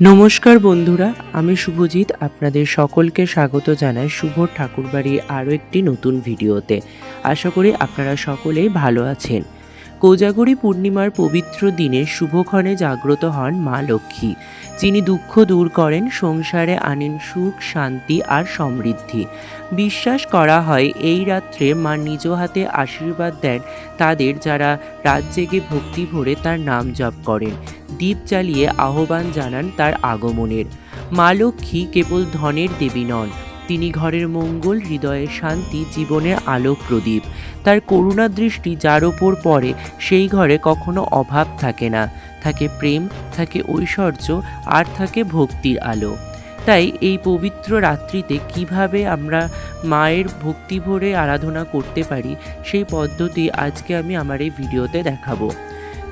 নমস্কার বন্ধুরা, আমি শুভজিৎ, আপনাদের সকলকে স্বাগত জানাই শুভ ঠাকুরবাড়ি আরও একটি নতুন ভিডিওতে। আশা করি আপনারা সকলেই ভালো আছেন। কোজাগরী পূর্ণিমার পবিত্র দিনে শুভক্ষণে জাগ্রত হন মা লক্ষ্মী, যিনি দুঃখ দূর করেন, সংসারে আনেন সুখ, শান্তি আর সমৃদ্ধি। বিশ্বাস করা হয়, এই রাত্রে মা নিজ হাতে আশীর্বাদ দেন তাদের যারা রাত জেগে ভক্তি ভরে তার নাম জপ করেন। দ্বীপ জ্বালিয়ে আহ্বান জানান তার আগমনের। মা লক্ষ্মী কেবল ধনের দেবী নন তিনি ঘরের মঙ্গল হৃদয়ের শান্তি জীবনের আলোক প্রদীপ। তার করুণা দৃষ্টি যার ওপর পড়ে, সেই ঘরে কখনো অভাব থাকে না। থাকে প্রেম, থাকে ঐশ্বর্য, আর থাকে ভক্তির আলো। তাই এই পবিত্র রাত্রিতে কীভাবে আমরা মায়ের ভক্তি ভরে আরাধনা করতে পারি, সেই পদ্ধতি আজকে আমি আমার এই ভিডিওতে দেখাবো।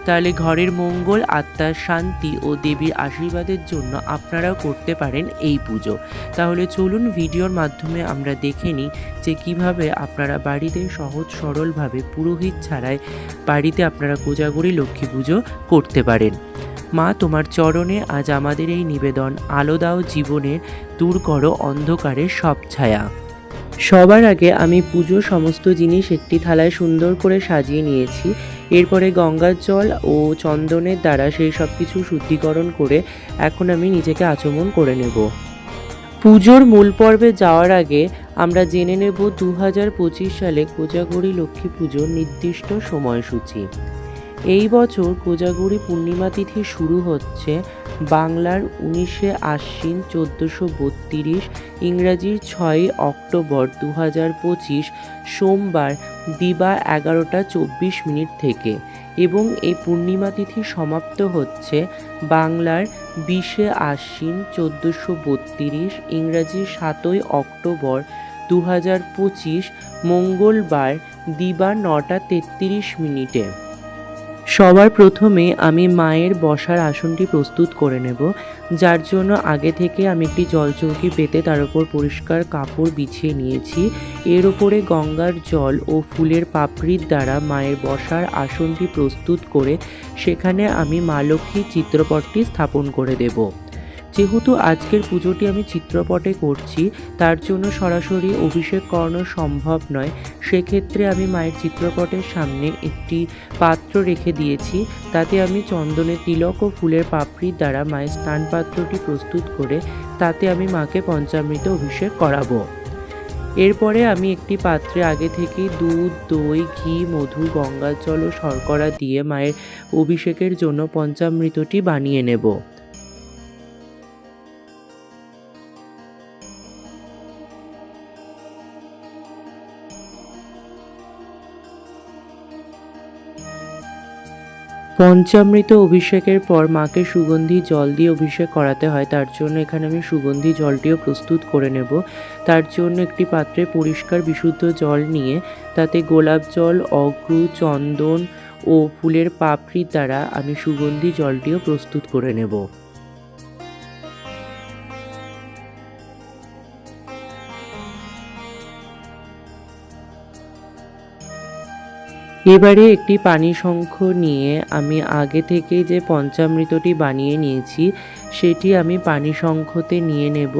তাহলে ঘরের মঙ্গল, আত্মার শান্তি ও দেবীর আশীর্বাদের জন্য আপনারাও করতে পারেন এই পুজো। তাহলে চলুন ভিডিওর মাধ্যমে আমরা দেখে নিই যে কীভাবে আপনারা বাড়িতে সহজ সরলভাবে পুরোহিত ছাড়াই বাড়িতে আপনারা কোজাগরি লক্ষ্মী পুজো করতে পারেন। মা, তোমার চরণে আজ আমাদের এই নিবেদন। আলো দাও জীবনের, দূর করো অন্ধকারের সব ছায়া। সবার আগে আমি পুজো সমস্ত জিনিস একটি থালায় সুন্দর করে সাজিয়ে নিয়েছি। এরপরে গঙ্গার জল ও চন্দনের দ্বারা সেই সব কিছু শুদ্ধিকরণ করে এখন আমি নিজেকে আচমন করে নেব। পুজোর মূল পর্বে যাওয়ার আগে আমরা জেনে নেব দু হাজার পঁচিশ সালে কোজাগরি লক্ষ্মী পুজোর নির্দিষ্ট সময়সূচি। এই বছর কোজাগরি পূর্ণিমা তিথি শুরু হচ্ছে বাংলার উনিশে আশ্বিন চোদ্দোশো বত্রিশ ইংরাজির ছয়ই অক্টোবর দু হাজার পঁচিশ, সোমবার দিবা এগারোটা চব্বিশ মিনিট থেকে এবং এই পূর্ণিমা তিথি সমাপ্ত হচ্ছে বাংলার বিশে আশ্বিন চোদ্দোশো বত্রিশ, ইংরাজি সাতই অক্টোবর দু হাজার পঁচিশ, মঙ্গলবার দিবা নটা তেত্রিশ মিনিটে। সবার প্রথমে আমি মায়ের বসার আসনটি প্রস্তুত করে নেব, যার জন্য আগে থেকে আমি একটি জলচৌকি পেতে তার উপর পরিষ্কার কাপড় বিছিয়ে নিয়েছি। এর ওপরে গঙ্গার জল ও ফুলের পাপড়ির দ্বারা মায়ের বসার আসনটি প্রস্তুত করে সেখানে আমি মা লক্ষ্মীর চিত্রপটটি স্থাপন করে দেব। যেহেতু আজকের পুজোটি আমি চিত্রপটে করছি, তার জন্য সরাসরি অভিষেক করানো সম্ভব নয়। সেক্ষেত্রে আমি মায়ের চিত্রপটের সামনে একটি পাত্র রেখে দিয়েছি, তাতে আমি চন্দনের তিলক ও ফুলের পাপড়ির দ্বারা মায়ের স্নান পাত্রটি প্রস্তুত করে তাতে আমি মাকে পঞ্চামৃত অভিষেক করাবো। এরপরে আমি একটি পাত্রে আগে থেকেই দুধ, দই, ঘি, মধু, গঙ্গার জল ও শর্করা দিয়ে মায়ের অভিষেকের জন্য পঞ্চামৃতটি বানিয়ে নেব। পঞ্চামৃত অভিষেকের পর মাকে সুগন্ধি জল দিয়ে অভিষেক করাতে হয়। তার জন্য এখানে আমি সুগন্ধি জলটিও প্রস্তুত করে নেব। তার জন্য একটি পাত্রে পরিষ্কার বিশুদ্ধ জল নিয়ে তাতে গোলাপ জল, অগ্রু, চন্দন ও ফুলের পাপড়ির দ্বারা আমি সুগন্ধি জলটিও প্রস্তুত করে নেব। এবারে একটি পানি শঙ্খ নিয়ে আমি আগে থেকে যে পঞ্চামৃতটি বানিয়ে নিয়েছি, সেটি আমি পানি শঙ্খতে নিয়ে নেব।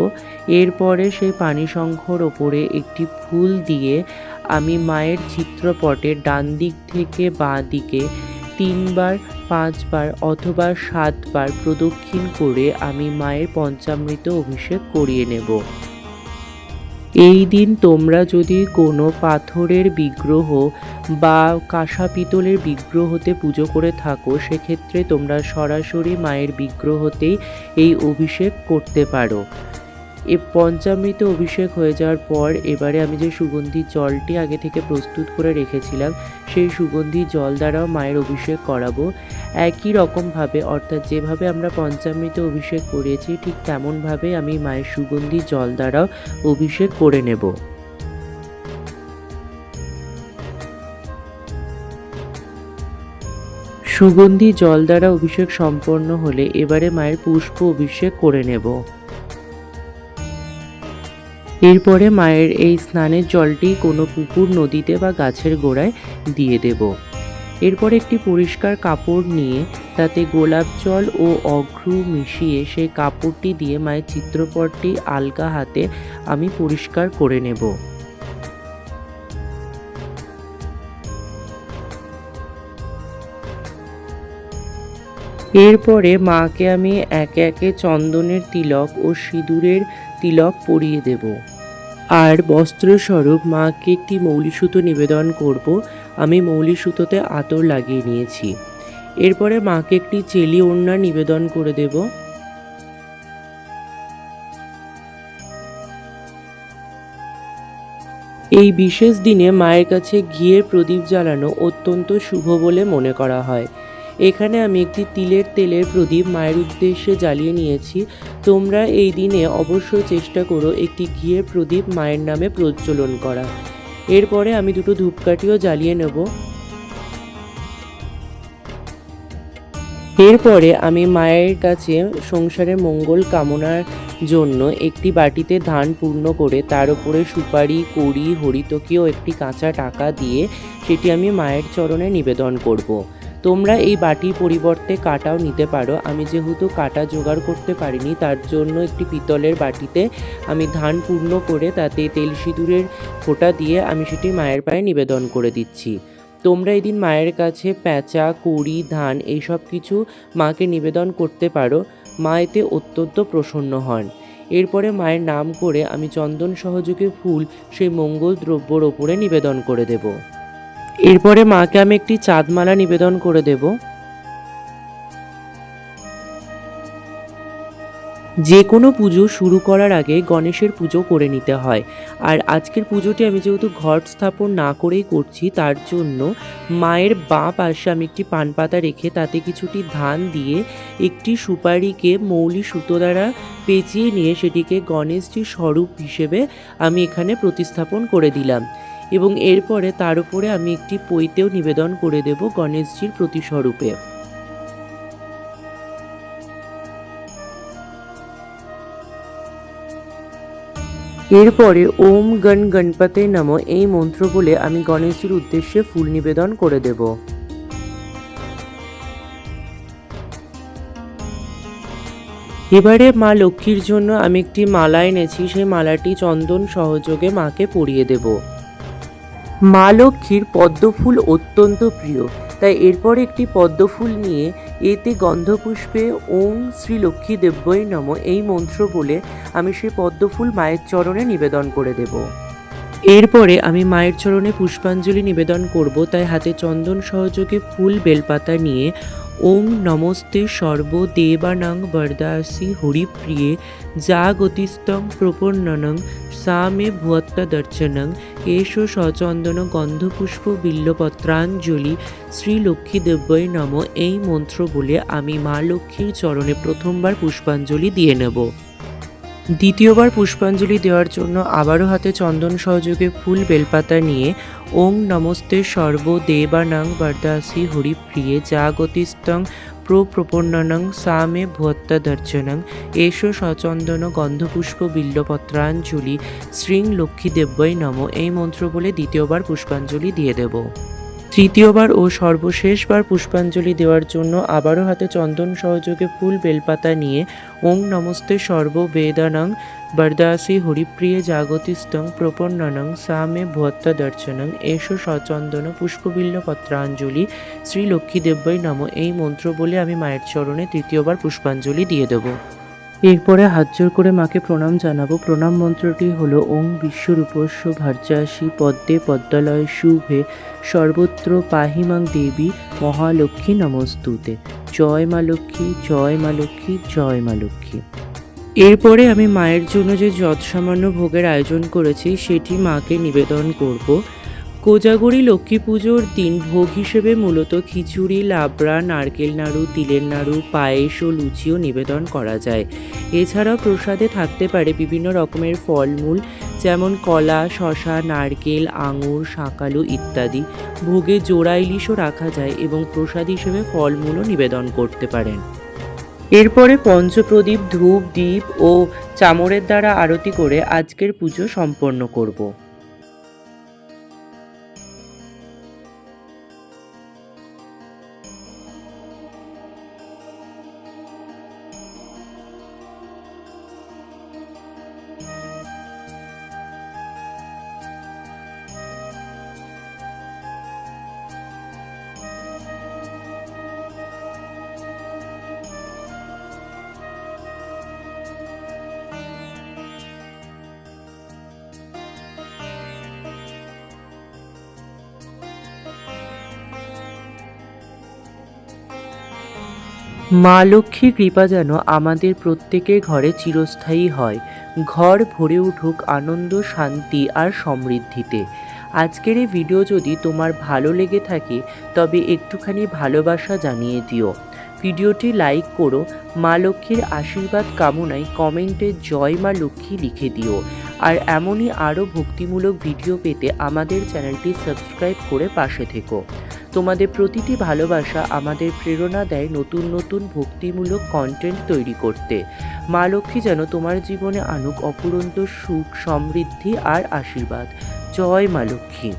এরপরে সেই পানি শঙ্খর ওপরে একটি ফুল দিয়ে আমি মায়ের চিত্রপটের ডান দিক থেকে বাঁ দিকে তিনবার, পাঁচবার অথবা সাতবার প্রদক্ষিণ করে আমি মায়ের পঞ্চামৃত অভিষেক করিয়ে নেব। এই দিন তোমরা যদি কোনো পাথরের বিগ্রহ বা কাঁসা পিতলের বিগ্রহতে পুজো করে থাকো, সেক্ষেত্রে তোমরা সরাসরি মায়ের বিগ্রহতেই এই অভিষেক করতে পারো। এ পঞ্চামৃত অভিষেক হয়ে যাওয়ার পর এবারে আমি যে সুগন্ধি জলটি আগে থেকে প্রস্তুত করে রেখেছিলাম, সেই সুগন্ধি জল দ্বারাও মায়ের অভিষেক করাবো। একই রকমভাবে, অর্থাৎ যেভাবে আমরা পঞ্চামৃত অভিষেক করেছি ঠিক তেমনভাবে আমি মায়ের সুগন্ধি জল দ্বারাও অভিষেক করে নেব। সুগন্ধি জল দ্বারা অভিষেক সম্পন্ন হলে এবারে মায়ের পুষ্প অভিষেক করে নেব। এরপরে মায়ের এই স্নানের জলটি কোনো পুকুর, নদীতে বা গাছের গোড়ায় দিয়ে দেব। এরপর একটি পরিষ্কার কাপড় নিয়ে তাতে গোলাপ জল ও অঘ্রু মিশিয়ে সেই কাপড়টি দিয়ে মায়ের চিত্রপটটি আলগা হাতে আমি পরিষ্কার করে নেব। এরপরে মাকে আমি একে একে চন্দনের তিলক ও সিঁদুরের তিলক পরিয়ে দেব। আর বস্ত্রস্বরূপ মাকে একটি মৌলি সুতো নিবেদন করব। আমি মৌলি সুতোতে আতর লাগিয়ে নিয়েছি। এরপরে মাকে একটি চেলি ওড়না নিবেদন করে দেব। এই বিশেষ দিনে মায়ের কাছে ঘিয়ের প্রদীপ জ্বালানো অত্যন্ত শুভ বলে মনে করা হয়। এখানে আমি একটি তিলের তেলের প্রদীপ মায়ের উদ্দেশ্যে জ্বালিয়ে নিয়েছি। তোমরা এই দিনে অবশ্যই চেষ্টা করো একটি ঘিয়ের প্রদীপ মায়ের নামে প্রজ্বলন করা। এরপরে আমি দুটো ধূপকাঠিও জ্বালিয়ে নেব। এরপরে আমি মায়ের কাছে সংসারের মঙ্গল কামনার জন্য একটি বাটিতে ধান পূর্ণ করে তার উপরে সুপারি, কড়ি হরিতকি ও একটি কাঁচা টাকা দিয়ে সেটি আমি মায়ের চরণে নিবেদন করব। তোমরা এই বাটির পরিবর্তে কাটাও নিতে পারো। আমি যেহেতু কাটা জোগাড় করতে পারিনি, তার জন্য একটি পিতলের বাটিতে আমি ধান পূর্ণ করে তাতে তেল সিঁদুরের ফোঁটা দিয়ে আমি সেটি মায়ের পায়ে নিবেদন করে দিচ্ছি। তোমরা এদিন মায়ের কাছে প্যাঁচা, কুড়ি, ধান এইসব কিছু মাকে নিবেদন করতে পারো। মা এতে অত্যন্ত প্রসন্ন হন। এরপরে মায়ের নাম করে আমি চন্দন সহযোগে ফুল সেই মঙ্গল দ্রব্যর ওপরে নিবেদন করে দেব। এরপরে মাকে আমি একটি চাঁদমালা নিবেদন করে দেব। যে কোনো পুজো শুরু করার আগে গণেশের পুজো করে নিতে হয়। আর আজকের পুজোটি আমি যেহেতু ঘট স্থাপন না করেই করছি, তার জন্য মায়ের বাঁ পাশে আমি একটি পান পাতা রেখে তাতে কিছুটি ধান দিয়ে একটি সুপারিকে মৌলি সুতো দ্বারা পেঁচিয়ে নিয়ে সেটিকে গণেশজির স্বরূপ হিসেবে আমি এখানে প্রতিস্থাপন করে দিলাম। এবং এরপরে তার উপরে আমি একটি পৈতেও নিবেদন করে দেব গণেশজির প্রতিস্বরূপে। এরপরে ওম গণ গণপতে নম এই মন্ত্র বলে আমি গণেশজির উদ্দেশ্যে ফুল নিবেদন করে দেব। এবারে মা লক্ষ্মীর জন্য আমি একটি মালা এনেছি, সেই মালাটি চন্দন সহযোগে মাকে পরিয়ে দেব। মা লক্ষ্মীর পদ্মফুল অত্যন্ত প্রিয়। তাই এরপর একটি পদ্মফুল নিয়ে এতে গন্ধপুষ্পে ওম শ্রী লক্ষ্মী দেব্যই নম এই মন্ত্র বলে আমি সেই পদ্মফুল মায়ের চরণে নিবেদন করে দেব। এরপরে আমি মায়ের চরণে পুষ্পাঞ্জলি নিবেদন করব। তাই হাতে চন্দন সহযোগে ফুল বেলপাতা নিয়ে ওং নমস্তে সর্ব দেবানাং বরদাসি হরিপ্রিয়ে যা গতিস্তং প্রপন্ননং সা মে ভুয়ত্তা দর্শনং কেশ সচন্দন গন্ধপুষ্প বিল্লপত্রাঞ্জলি শ্রী লক্ষ্মী দেব্যই নম এই মন্ত্র বলে আমি মা লক্ষ্মীর চরণে প্রথমবার পুষ্পাঞ্জলি দিয়ে নেব। দ্বিতীয়বার পুষ্পাঞ্জলি দেওয়ার জন্য আবারও হাতে চন্দন সহযোগে ফুল বেলপাতা নিয়ে ওং নমস্তে সর্ব দেবানাং বরদাসি হরিপ্রিয়ে জাগতিস্তং প্রপ্রপন্ননং সা মে ভুয়ত্তা দর্শনং এষ সচন্দন গন্ধপুষ্প বিল্লপত্রাঞ্জলি শ্রীং লক্ষ্মী দেব্যই নম। এই মন্ত্র বলে দ্বিতীয়বার পুষ্পাঞ্জলি দিয়ে দেব। তৃতীয়বার ও সর্বশেষবার পুষ্পাঞ্জলি দেওয়ার জন্য আবারও হাতে চন্দন সহযোগে ফুল বেলপাতা নিয়ে ওং নমস্তে সর্ব বেদানং বরদাসি হরিপ্রিয়ে জাগতিস্তং প্রপন্ননং সামে ভুয়ত্তা দর্শনং। এসো সচন্দন পুষ্পবিল্ল পত্রাঞ্জলি শ্রী লক্ষ্মী দেব্যই নম। এই মন্ত্র বলে আমি মায়ের চরণে তৃতীয়বার পুষ্পাঞ্জলি দিয়ে দেব। এরপরে হাত জোর করে মাকে প্রণাম জানাব। প্রণাম মন্ত্রটি হলো, ওং বিশ্বরূপস্য ভার্যাসী পদ্মে পদ্মালয় শুভে সর্বত্র পাহিমাং দেবী মহালক্ষ্মী নমস্তুতে। জয় মা লক্ষ্মী, জয় মা লক্ষ্মী, জয় মা লক্ষ্মী। এরপরে আমি মায়ের জন্য যে যৎসামান্য ভোগের আয়োজন করেছি, সেটি মাকে নিবেদন করব। কোজাগরি লক্ষ্মী পুজোর দিন ভোগ হিসেবে মূলত খিচুড়ি, লাবড়া, নারকেল নাড়ু, তিলের নাড়ু, পায়েস ও লুচিও নিবেদন করা যায়। এছাড়াও প্রসাদে থাকতে পারে বিভিন্ন রকমের ফলমূল, যেমন কলা শশা নারকেল, আঙুর, শাঁকালু ইত্যাদি। ভোগে জোড়া ইলিশও রাখা যায় এবং প্রসাদ হিসেবে ফলমূলও নিবেদন করতে পারেন। এরপরে পঞ্চপ্রদীপ, ধূপ দ্বীপ ও চামরের দ্বারা আরতি করে আজকের পুজো সম্পন্ন করব। মা লক্ষ্মীর কৃপা যেন আমাদের প্রত্যেকের ঘরে চিরস্থায়ী হয়। ঘর ভরে উঠুক আনন্দ, শান্তি আর সমৃদ্ধিতে। আজকের এই ভিডিও যদি তোমার ভালো লেগে থাকে, তবে একটুখানি ভালোবাসা জানিয়ে দিও। ভিডিওটি লাইক করো, মা লক্ষ্মীর আশীর্বাদ কামনায় কমেন্টে জয় মা লক্ষ্মী লিখে দিও। আর এমনই আরও ভক্তিমূলক ভিডিও পেতে আমাদের চ্যানেলটি সাবস্ক্রাইব করে পাশে থেকো। তোমাদের প্রতিটি ভালোবাসা আমাদের প্রেরণা দেয় নতুন নতুন ভক্তিমূলক কন্টেন্ট তৈরি করতে। মা লক্ষ্মী যেন তোমার জীবনে আনুক অপুরন্ত সুখ, সমৃদ্ধি আর আশীর্বাদ। জয় মা লক্ষ্মী।